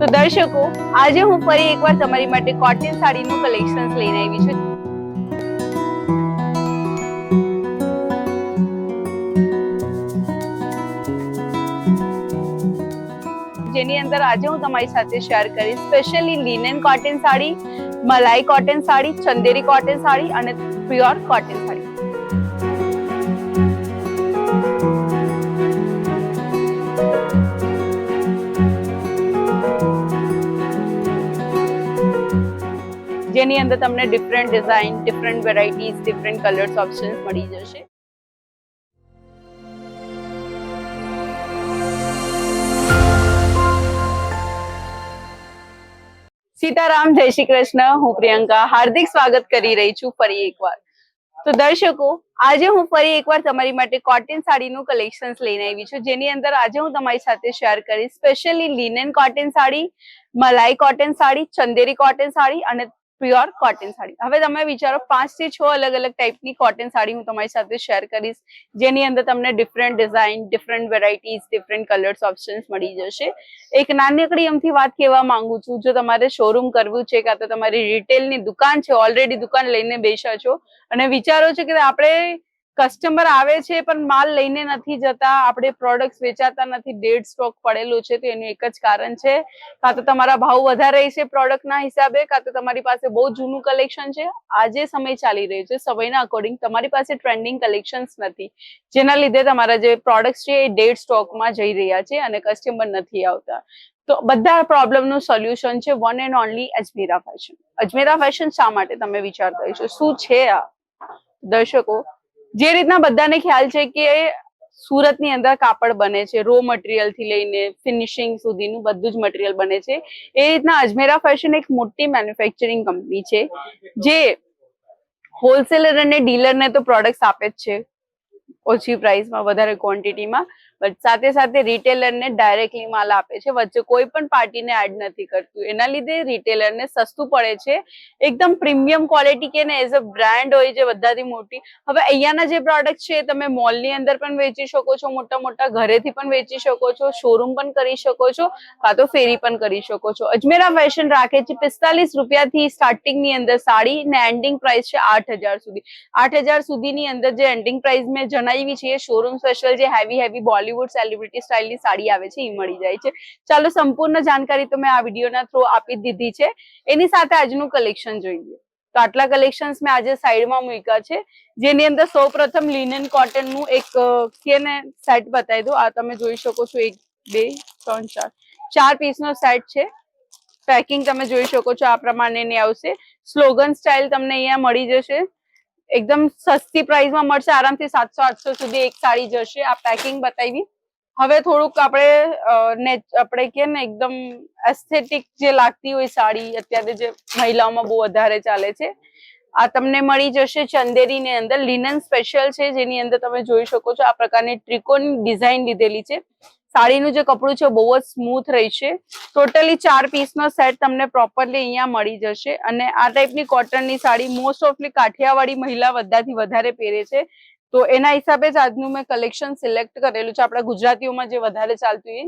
તો દર્શકો, આજે હું ફરી એકવાર તમારી માટે કોટન સાડીનું કલેક્શન્સ લઈને આવી છું. જેની અંદર આજે હું તમારી સાથે શેર કરીશ specially linen cotton sari, malai cotton sari, Chanderi cotton sari અને પ્યોર કોટન સાડી. જેની અંદર તમને different design different varieties different colours options મળી જશે. સીતારામ, જય શ્રી કૃષ્ણ. હું પ્રિયંકા. હાર્દિક સ્વાગત કરી રહી છું ફરી એકવાર. તો દર્શકો, આજે હું ફરી એકવાર તમારી માટે કોટન સાડીનું કલેક્શન્સ લઈને આવી છું. જેની અંદર આજે હું તમારી સાથે શેર કરીશ. Specially linen cotton sari, malai cotton sari, Chanderi cotton sari અને પ્યોર કોટન સાડી. હવે તમે વિચારો, પાંચથી છ અલગ અલગ ટાઈપની કોટન સાડી હું તમારી સાથે શેર કરીશ, જેની અંદર તમને different design different varieties different colours options મળી જશે. એક નાનકડી એમથી વાત કહેવા માંગુ છું, જો તમારે શોરૂમ કરવું છે કાં તો તમારી રિટેલની દુકાન છે ઓલરેડી દુકાન લઈને બેસા છો, અને વિચારો છો કે આપણે કસ્ટમર આવે છે, પણ માલ લઈને નથી જતા, આપણે પ્રોડક્ટ્સ વેચાતા નથી ડેડ સ્ટોક પડેલો છે, તો એનું એક જ કારણ છે. કાં તો તમારા ભાવ વધારે છે પ્રોડક્ટના હિસાબે, કાં તો તમારી પાસે બહુ જૂનું કલેક્શન છે. આજે સમય ચાલી રહ્યો છે, સમયના અકોર્ડિંગ તમારી પાસે ટ્રેન્ડિંગ કલેક્શન્સ નથી. જેના લીધે તમારા જે પ્રોડક્ટ છે એ ડેડ સ્ટોકમાં જઈ રહ્યા છે અને કસ્ટમર નથી આવતા. તો બધા પ્રોબ્લેમનું સોલ્યુશન છે one and only Ajmera fashion Ajmera fashion શા માટે તમે વિચારતા હશો? શું છે આ? દર્શકો જે રીતના બધાને ખ્યાલ છે કે સુરતની અંદર કાપડ બને છે રો મટીરિયલથી લઈને ફિનિશિંગ સુધીનું બધું જ મટીરિયલ બને છે. એ રીતના અજમેરા ફેશન એક મોટી મેન્યુફેક્ચરિંગ કંપની છે, જે હોલસેલર અને ડીલરને તો પ્રોડક્ટ્સ આપે જ છે. ઓછી પ્રાઇસમાં વધારે ક્વોન્ટિટીમાં સાથે સાથે રિટેલરને ડાયરેક્ટલી માલ આપે છે. વચ્ચે કોઈ પણ પાર્ટીને એડ નથી કરતું. એના લીધે રિટેલરને સસ્તું પડે છે. એકદમ પ્રીમિયમ ક્વોલિટી કે ને એઝ અ બ્રાન્ડ હોય છે બધાથી મોટી. હવે અહીંયાના જે પ્રોડક્ટ છે, તમે મોલની અંદર પણ વેચી શકો છો, મોટા મોટા ઘરેથી પણ વેચી શકો છો શોરૂમ પણ કરી શકો છો, કાં તો ફેરી પણ કરી શકો છો. અજમેરા ફેશન રાખે છે, પિસ્તાલીસ રૂપિયાથી સ્ટાર્ટિંગની અંદર સાડી ને એન્ડિંગ પ્રાઇસ છે આઠ હજાર સુધી. આઠ હજાર સુધીની અંદર જે એન્ડિંગ પ્રાઇસ મેં જણાવી છે શોરૂમ સ્પેશિયલ જે હેવી હેવી બોલિવૂડ સેલિબ્રિટી સ્ટાઇલની સાડી આવે છે એ મળી જાય છે. ચાલો, સંપૂર્ણ જાણકારી તો મેં આ વિડીયોના થ્રુ આપી દીધી છે. એની સાથે આજનું કલેક્શન જોઈએ તો આટલા કલેક્શન્સ મેં આજે સાઈડમાં મૂક્યા છે. જેની અંદર સૌપ્રથમ લિનન કોટનનું એક કે ને સેટ બતાવી દો આ તમે જોઈ શકો છો, એક, બે, ત્રણ, ચાર. ચાર પીસ નો સેટ છે. પેકિંગ તમે જોઈ શકો છો, આ પ્રમાણેની આવશે. સ્લોગન સ્ટાઇલ તમને અહીંયા મળી જશે. એકદમ સસ્તી પ્રાઇસમાં મળશે. આરામથી સાતસો, આઠસો સુધી એક સાડી જશે. આ પેકિંગ બતાવી. હવે થોડુંક આપણે આપણે કે ને, એકદમ એસ્થેટિક જે લાગતી હોય સાડી, અત્યારે જે મહિલાઓમાં બહુ વધારે ચાલે છે. આ તમને મળી જશે ચંદેરીની અંદર. લિનન સ્પેશિયલ છે, જેની અંદર તમે જોઈ શકો છો આ પ્રકારની ત્રિકોણ ડિઝાઇન લીધેલી છે. સાડીનું જે કપડું છે, બહુ જ સ્મૂથ રહેશે ટોટલી ચાર પીસનો સેટ તમને પ્રોપરલી અહીંયા મળી જશે. અને આ ટાઈપની કોટનની સાડી મોસ્ટ ઓફલી કાઠિયાવાડી મહિલા બધાથી વધારે પહેરે છે. તો એના હિસાબે જ આજનું મેં કલેક્શન સિલેક્ટ કરેલું છે. આપણા ગુજરાતીઓમાં જે વધારે ચાલતું એ.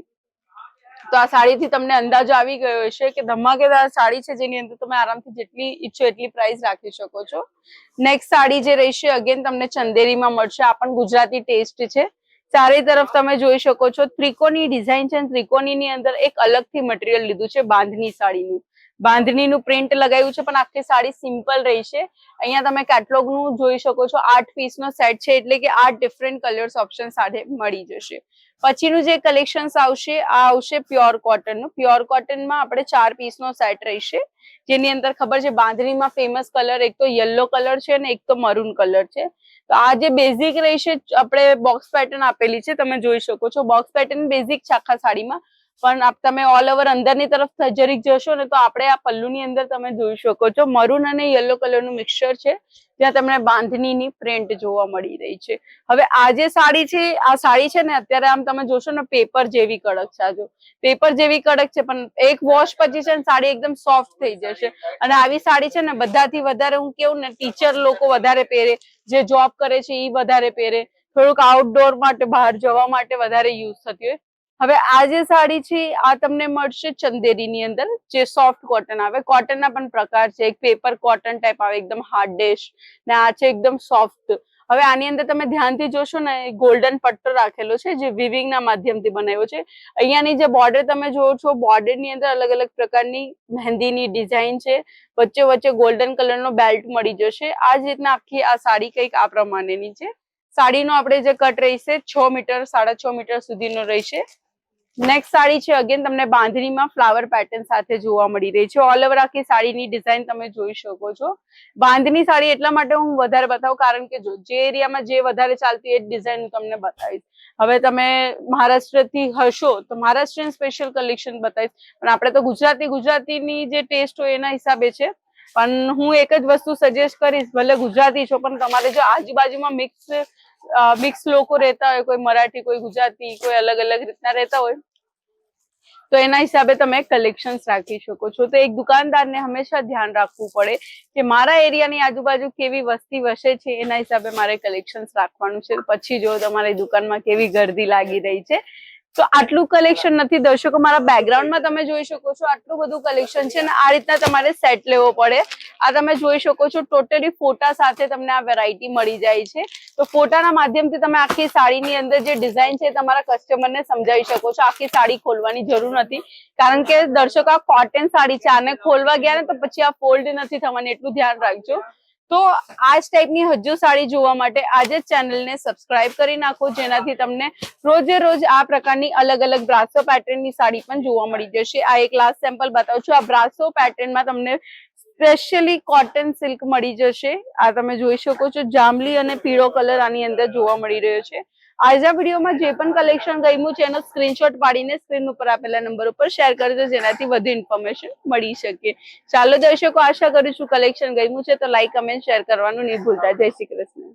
તો આ સાડીથી તમને અંદાજો આવી ગયો હશે કે ધમાકેદાર સાડી છે, જેની અંદર તમે આરામથી જેટલી ઈચ્છો એટલી પ્રાઇસ રાખી શકો છો. નેક્સ્ટ સાડી જે રહેશે અગેન તમને ચંદેરીમાં મળશે. આ પણ ગુજરાતી ટેસ્ટ છે. ચારે તરફ તમે જોઈ શકો છો ત્રિકોણી ડિઝાઇન છે ત્રિકોણીની અંદર એક અલગથી મટીરિયલ લીધું છે બાંધણી સાડીનું. બાંધણીનું પ્રિન્ટ લગાવ્યું છે, પણ આખી સાડી સિમ્પલ રહેશે અહીંયા તમે કેટલોગનું જોઈ શકો છો, આઠ પીસ નો સેટ છે, એટલે કે આઠ ડિફરન્ટ કલર્સ ઓપ્શન સાથે મળી જશે. પછીનું જે કલેક્શન આવશે, આ આવશે પ્યોર કોટનનું. પ્યોર કોટનમાં આપણે ચાર પીસ નો સેટ રહેશે. જેની અંદર ખબર છે, બાંધણીમાં ફેમસ કલર એક તો યલો કલર છે અને એક તો મરૂન કલર છે. તો આ જે બેઝિક રહેશે, આપણે બોક્સ પેટર્ન આપેલી છે, તમે જોઈ શકો છો. બોક્સ પેટર્ન બેઝિક છે આખા સાડીમાં પણ તમે ઓલ ઓવર અંદરની તરફ જરીક જશો ને તો આપણે આ પલ્લુની અંદર તમે જોઈ શકો છો. મરૂન અને યલો કલરનું મિક્સચર છે. જ્યાં તમને બાંધણીની પ્રિન્ટ જોવા મળી રહી છે. હવે આ જે સાડી છે, આ સાડી છે ને અત્યારે આમ તમે જોશો ને પેપર જેવી કડક છે. આ પેપર જેવી કડક છે, પણ એક વોશ પછી છે ને સાડી એકદમ સોફ્ટ થઈ જશે. અને આવી સાડી છે ને બધાથી વધારે હું કેવું ને ટીચર લોકો વધારે પહેરે, જે જોબ કરે છે એ વધારે પહેરે. થોડુંક આઉટડોર માટે બહાર જવા માટે વધારે યુઝ થતી હોય. હવે આ જે સાડી છે, આ તમને મળશે ચંદેરીની અંદર, જે સોફ્ટ કોટન આવે. કોટનના પણ પ્રકાર છે. એક પેપર કોટન ટાઈપ આવે, એકદમ હાર્ડ ડેશ ને આ છે એકદમ સોફ્ટ હવે આની અંદર તમે ધ્યાનથી જોશો ને ગોલ્ડન પટ્ટો રાખેલો છે, જે વિવિંગ ના માધ્યમથી બનાવ્યો છે. અહીંયાની જે બોર્ડર તમે જોવો છો બોર્ડરની અંદર અલગ અલગ પ્રકારની મહેંદીની ડિઝાઇન છે. વચ્ચે વચ્ચે ગોલ્ડન કલરનો બેલ્ટ મળી જશે. આ જ રીતના આખી આ સાડી કંઈક આ પ્રમાણેની છે. સાડીનો આપણે જે કટ રહેશે, છ મીટર, સાડા છ મીટર સુધીનો રહેશે. નેક્સ્ટ સાડી છે અગેન તમને બાંધણીમાં ફ્લાવર પેટર્ન સાથે જોવા મળી રહી છે. ઓલ ઓવર આખી સાડીની ડિઝાઇન તમે જોઈ શકો છો. બાંધણી સાડી એટલા માટે હું વધારે બતાવું, કારણ કે જો જે એરિયામાં જે વધારે ચાલતી એ ડિઝાઇન હું તમને બતાવીશ. હવે તમે મહારાષ્ટ્રથી હશો, તો મહારાષ્ટ્રીયન સ્પેશિયલ કલેક્શન બતાવીશ. પણ આપણે તો ગુજરાતી, ગુજરાતીની જે ટેસ્ટ હોય એના હિસાબે છે. પણ હું એક જ વસ્તુ સજેસ્ટ કરીશ, ભલે ગુજરાતી છો, પણ તમારે જો આજુબાજુમાં મિક્સ મિક્સ લોકો રહેતા હોય, કોઈ મરાઠી, કોઈ ગુજરાતી, કોઈ અલગ અલગ રીતના રહેતા હોય તો એના હિસાબે તમે કલેક્શન્સ રાખી શકો છો. તો એક દુકાનદારને હંમેશા ધ્યાન રાખવું પડે કે મારા એરિયાની આજુબાજુ કેવી વસ્તી વસે છે, એના હિસાબે મારે કલેક્શન્સ રાખવાનું છે. પછી જો તમારી દુકાનમાં કેવી ગર્દી લાગી રહી છે. તો આટલું કલેક્શન નથી. દર્શકો, મારા બેકગ્રાઉન્ડમાં તમે જોઈ શકો છો, આટલું બધું કલેક્શન છે ને આ રીતના તમારે સેટ લેવો પડે. આ તમે જોઈ શકો છો ટોટલી ફોટા સાથે તમને આ વેરાયટી મળી જાય છે. તો ફોટાના માધ્યમથી તમે આખી સાડીની અંદર જે ડિઝાઇન છે તમારા કસ્ટમરને સમજાવી શકો છો. આખી સાડી ખોલવાની જરૂર નથી. કારણ કે દર્શકો આ કોટન સાડી છે, આને ખોલવા ગયા ને તો પછી આ ફોલ્ડ નથી થવાની, એટલું ધ્યાન રાખજો. તો આ જ ટાઈપની હજુ સાડી જોવા માટે આજે ચેનલને સબસ્ક્રાઇબ કરી નાખો, જેનાથી તમને રોજે રોજ આ પ્રકારની અલગ અલગ બ્રાસો પેટર્નની સાડી પણ જોવા મળી જશે. આ એક લાસ્ટ સેમ્પલ બતાવું છું. આ બ્રાસો પેટર્નમાં તમને સ્પેશિયલી કોટન સિલ્ક મળી જશે. આ તમે જોઈ શકો છો, જાંબલી અને પીળો કલર આની અંદર જોવા મળી રહ્યો છે. આજના વિડીયોમાં જે પણ કલેક્શન ગમ્યું છે, એનો સ્ક્રીનશોટ પાડીને સ્ક્રીન ઉપર આપેલા નંબર ઉપર શેર કરજો, જેનાથી વધુ ઇન્ફોર્મેશન મળી શકે. ચાલો દર્શકો, આશા કરું છું કલેક્શન ગમ્યું છે, તો લાઈક કમેન્ટ શેર કરવાનું નહીં ભૂલતા. જય શ્રી કૃષ્ણ.